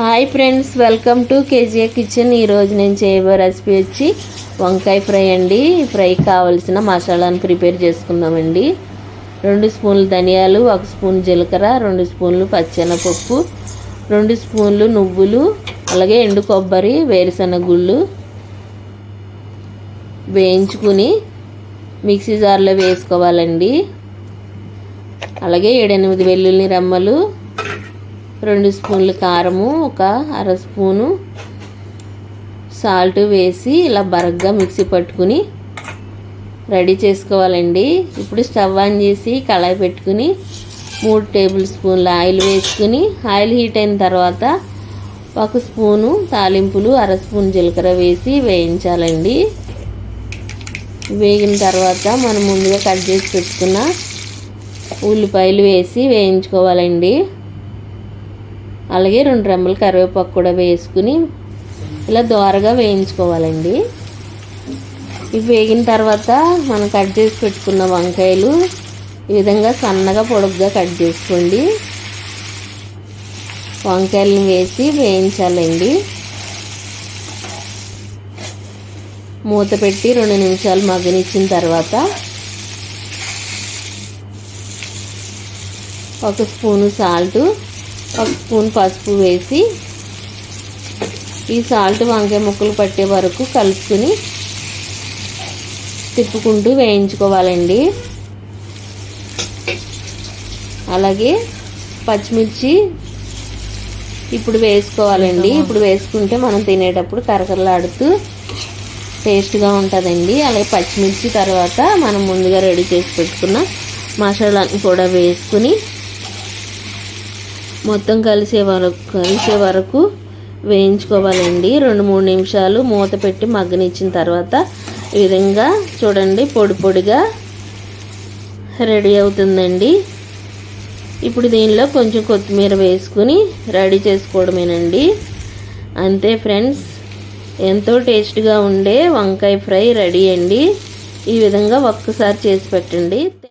Hi friends welcome to KGA kitchen ఈరోజు నేను చేయబో recipe వచ్చి వంకాయ ఫ్రై అండి. ఫ్రైకి కావలసిన మసాలాను ప్రిపేర్ చేసుకుందామండి. రెండు స్పూన్లు ధనియాలు ఒక స్పూన్ జీలకర్ర రెండు స్పూన్లు పచ్చెనపప్పు రెండు స్పూన్లు నువ్వులు అలాగే ఎండు కొబ్బరి వేరుశనగ గుళ్ళు వేయించుకుని మిక్సీ జార్లో వేసుకోవాలండి. అలాగే ఏడెనిమిది వెల్లుల్లి రెమ్మలు రెండు స్పూన్లు కారము ఒక అర స్పూను సాల్ట్ వేసి ఇలా బరగ్గా మిక్సీ పట్టుకుని రెడీ చేసుకోవాలండి. ఇప్పుడు స్టవ్ ఆన్ చేసి కళాయి పెట్టుకుని మూడు టేబుల్ స్పూన్ల ఆయిల్ వేసుకుని ఆయిల్ హీట్ అయిన తర్వాత ఒక స్పూను తాలింపులు అర స్పూన్ జీలకర్ర వేసి వేయించాలండి. వేగిన తర్వాత మనం ముందుగా కట్ చేసి పెట్టుకున్న ఉల్లిపాయలు వేసి వేయించుకోవాలండి. అలాగే రెండు రెమ్మలు కరివేపాకు కూడా వేసుకుని ఇలా దోరగా వేయించుకోవాలండి. ఇవి వేగిన తర్వాత మనం కట్ చేసి పెట్టుకున్న వంకాయలు ఈ విధంగా సన్నగా పొడుగ్గా కట్ చేసుకోండి. వంకాయలను వేసి వేయించాలండి. మూత పెట్టి రెండు నిమిషాలు మగ్గనిచ్చిన తర్వాత ఒక స్పూను సాల్టు ఒక స్పూన్ పసుపు వేసి ఈ సాల్ట్ వంకాయ ముక్కలు పట్టే వరకు కలుపుకుని తిప్పుకుంటూ వేయించుకోవాలండి. అలాగే పచ్చిమిర్చి ఇప్పుడు వేసుకోవాలండి. ఇప్పుడు వేసుకుంటే మనం తినేటప్పుడు కరకరలాడుతూ టేస్ట్గా ఉంటుందండి. అలాగే పచ్చిమిర్చి తర్వాత మనం ముందుగా రెడీ చేసి పెట్టుకున్న మసాలాని కూడా వేసుకుని మొత్తం కలిసే వరకు కలిసే వరకు వేయించుకోవాలండి. రెండు మూడు నిమిషాలు మూత పెట్టి మగ్గనిచ్చిన తర్వాత ఈ విధంగా చూడండి పొడి పొడిగా రెడీ అవుతుందండి. ఇప్పుడు దీనిలో కొంచెం కొత్తిమీర వేసుకుని రెడీ చేసుకోవడమేనండి. అంతే ఫ్రెండ్స్ ఎంతో టేస్ట్గా ఉండే వంకాయ ఫ్రై రెడీ అండి. ఈ విధంగా ఒక్కసారి చేసి పెట్టండి.